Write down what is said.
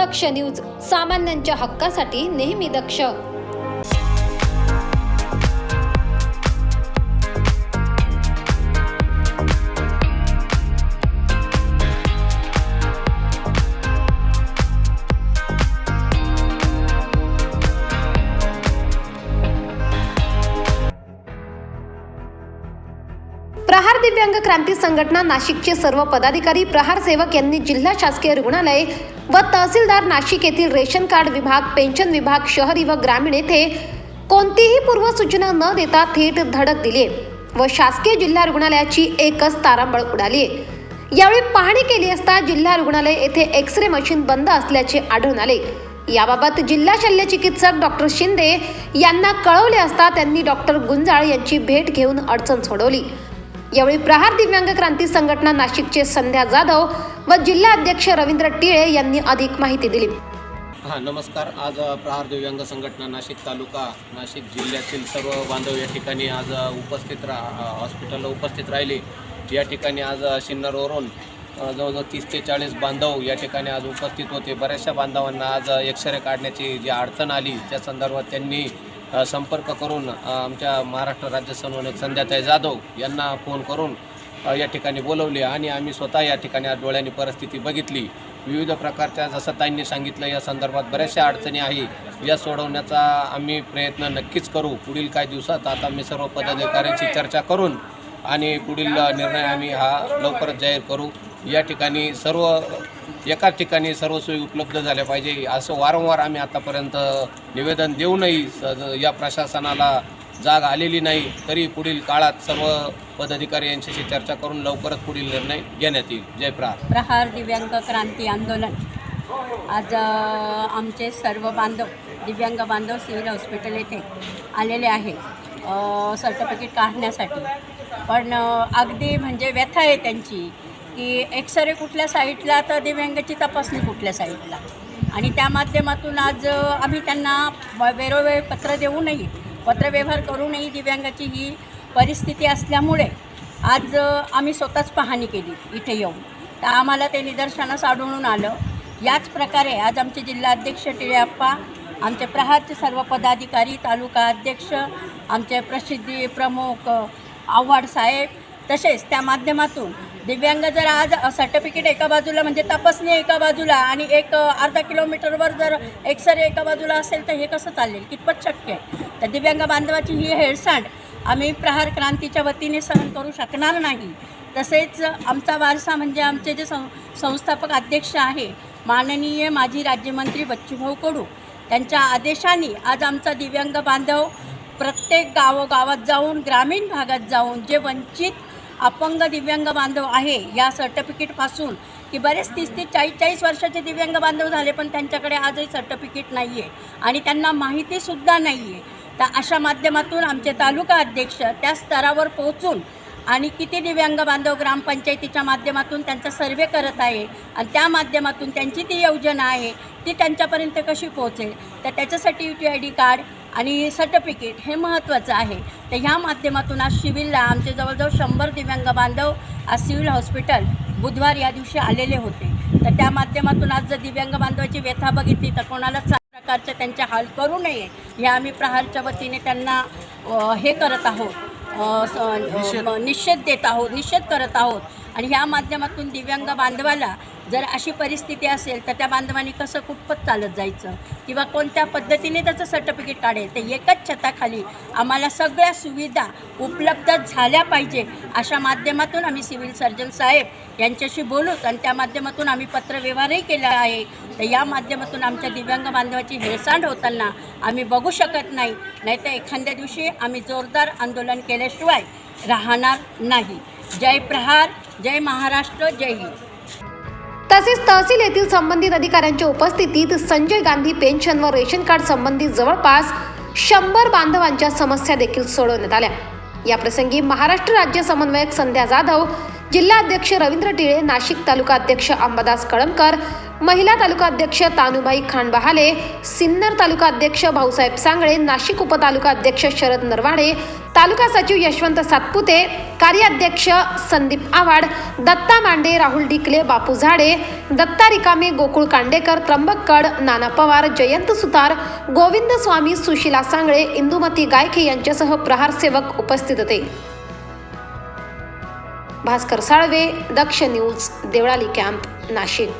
दक्ष news सामान्यांच्या हक्कासाठी नेहमी दक्ष. प्रहार दिव्यांग क्रांती संघटना नाशिकचे सर्व पदाधिकारी प्रहार सेवक यांनी जिल्हा शासकीय रुग्णालय व तहसीलदार नाशिक येथील रेशन कार्ड विभाग पेन्शन विभाग शहरी व ग्रामीण येथे कोणतीही पूर्वसूचना न देता थेट धडक दिली व शासकीय जिल्हा रुग्णालयाची एकच तारांबळ उडाली यावेळी पाहणी केली असता जिल्हा रुग्णालय येथे एक्स रे मशीन बंद असल्याचे आढळून आले. याबाबत जिल्हा शल्य चिकित्सक डॉक्टर शिंदे यांना कळवले असता त्यांनी डॉक्टर गुंजाळ यांची भेट घेऊन अडचण सोडवली. यावेळी प्रहार दिव्यांग क्रांती संघटना नाशिकचे संध्या जाधव व जिल्हा अध्यक्ष रवींद्र टिळे यांनी अधिक माहिती दिली. हां नमस्कार. आज प्रहार दिव्यांग संघटना नाशिक तालुका नाशिक जिल्ह्यातील सर्व बांधव या ठिकाणी आज उपस्थित रा हॉस्पिटलला उपस्थित राहिले. या ठिकाणी आज अ, सिन्नरवरून जवळजवळ तीस ते चाळीस बांधव या ठिकाणी आज उपस्थित होते. बऱ्याचशा बांधवांना आज एक्सरे काढण्याची जी अडचण आली त्या संदर्भात त्यांनी संपर्क करून आमच्या महाराष्ट्र राज्य समन्वयक संध्याताई जाधव यांना फोन करून या ठिकाणी बोलवले आणि आम्ही स्वतः या ठिकाणी डोळ्यांनी परिस्थिती बघितली. विविध प्रकारच्या जसं ताईंनी सांगितलं या संदर्भात बऱ्याचशा अडचणी आहे. या सोडवण्याचा आम्ही प्रयत्न नक्कीच करू. पुढील काही दिवसात आता मी सर्व पदाधिकाऱ्यांची चर्चा करून आणि पुढील निर्णय आम्ही हा लवकरच जाहीर करू. या ठिकाणी सर्व एकाच ठिकाणी सर्व सोयी उपलब्ध झाल्या पाहिजे. असं वारंवार आम्ही आतापर्यंत निवेदन देऊनही स- या प्रशासनाला जाग आलेली नाही. तरी पुढील काळात सर्व पदाधिकारी यांच्याशी चर्चा करून लवकरच पुढील निर्णय घेण्यात येईल. जय प्रहार. प्रहार दिव्यांग क्रांती आंदोलन. आज आमचे सर्व बांधव दिव्यांग बांधव सिव्हिल हॉस्पिटल येथे आलेले आहे. सर्टिफिकेट काढण्यासाठी. पण अगदी म्हणजे व्यथा आहे त्यांची. की एक्सरे कुठल्या साईटला तर दिव्यांगाची तपासणी कुठल्या साईटला आणि त्या माध्यमातून आज आम्ही त्यांना वेळोवेळी पत्र नये पत्रव्यवहार करूनही दिव्यांगाची ही परिस्थिती असल्यामुळे आज आम्ही स्वतःच पाहणी केली इथे येऊन. तर आम्हाला ते निदर्शनास आढळून आलं. याच प्रकारे आज आमचे जिल्हाध्यक्ष टिळेप्पा आमचे प्रहारचे सर्व पदाधिकारी तालुका अध्यक्ष आमचे प्रसिद्धी प्रमुख आव्हाड साहेब तसेच त्या माध्यमातून दिव्यांग जर आज सर्टिफिकेट एका बाजूला म्हणजे तपासणी एका बाजूला आणि एक अर्धा किलोमीटरवर जर एक्सरे एका बाजूला असेल तर हे कसं चालेल कितपत शक्य आहे? तर दिव्यांग बांधवाची ही हेळसांड आम्ही प्रहार क्रांतीच्या वतीने सहन करू शकणार नाही. तसेच आमचा वारसा म्हणजे आमचे जे सं संस्थापक अध्यक्ष आहे माननीय माजी राज्यमंत्री बच्चूभाऊ कडू त्यांच्या आदेशाने आज आमचा दिव्यांग बांधव प्रत्येक गावोगावात जाऊन ग्रामीण भागात जाऊन जे वंचित अपंग दिव्यांग बांधव आहे या सर्टिफिकेटपासून की बरेच तीस ते चाळीस चाळीस वर्षाचे दिव्यांग बांधव झाले पण त्यांच्याकडे आजही सर्टिफिकेट नाही आहे आणि त्यांना माहितीसुद्धा नाही आहे तर अशा माध्यमातून आमचे तालुका अध्यक्ष त्या स्तरावर पोहोचून आणि किती दिव्यांग बांधव ग्रामपंचायतीच्या माध्यमातून त्यांचा सर्वे करत आहे आणि त्या माध्यमातून त्यांची ती योजना आहे ती त्यांच्यापर्यंत कशी पोहोचेल? तर त्याच्यासाठी U T I D card आणि सर्टिफिकेट हे महत्त्वाचं आहे. तर ह्या माध्यमातून आज सिव्हिलला आमचे जवळजवळ शंभर दिव्यांग बांधव आज सिव्हिल हॉस्पिटल बुधवार या दिवशी आलेले होते. तर त्या माध्यमातून आज जर दिव्यांग बांधवाची व्यथा बघितली तर कोणाला चा प्रकारचे त्यांचे हाल करू नये हे आम्ही प्रहारच्या वतीने त्यांना हे करत आहोत. निषेध देत आहोत निषेध करत आहोत. आणि ह्या माध्यमातून दिव्यांग बांधवाला जर अशी परिस्थिती असेल तर त्या बांधवांनी कसं कुठपत चालत जायचं? किंवा कोणत्या पद्धतीने त्याचं सर्टिफिकेट काढेल? तर एकच छताखाली आम्हाला सगळ्या सुविधा उपलब्ध झाल्या पाहिजे अशा माध्यमातून आम्ही सिव्हिल सर्जन साहेब यांच्याशी बोलूत आणि त्या माध्यमातून आम्ही पत्रव्यवहारही केला आहे. तर या माध्यमातून आमच्या दिव्यांग बांधवाची हेळसांड होताना आम्ही बघू शकत नाही. नाहीतर एखाद्या दिवशी आम्ही जोरदार आंदोलन केल्याशिवाय राहणार नाही. जय प्रहार. जय महाराष्ट्र जय हिंद. तसेच तहसील येथील संबंधित अधिकाऱ्यांच्या उपस्थितीत संजय गांधी पेन्शन व रेशन कार्ड संबंधित जवळपास शंभर बांधवांच्या समस्या देखील सोडवण्यात आल्या. या प्रसंगी महाराष्ट्र राज्य समन्वयक संध्या जाधव जिल्हा अध्यक्ष रवींद्र टिळे नाशिक तालुका अध्यक्ष अंबादास कळमकर महिला तालुका अध्यक्ष तानुबाई खानबहाले सिन्नर तालुका अध्यक्ष भाऊसाहेब सांगळे नाशिक उपतालुका अध्यक्ष शरद नरवाडे तालुका सचिव यशवंत सातपुते कार्याध्यक्ष संदीप आव्हाड दत्ता मांडे राहुल डिकले बापू झाडे दत्ता रिकामे गोकुळ कांडेकर त्र्यंबककड नाना पवार जयंत सुतार गोविंद स्वामी सुशिला सांगळे इंदुमती गायके यांच्यासह प्रहार सेवक उपस्थित होते. Bhaskar Salve Daksh news Deolali camp Nashik.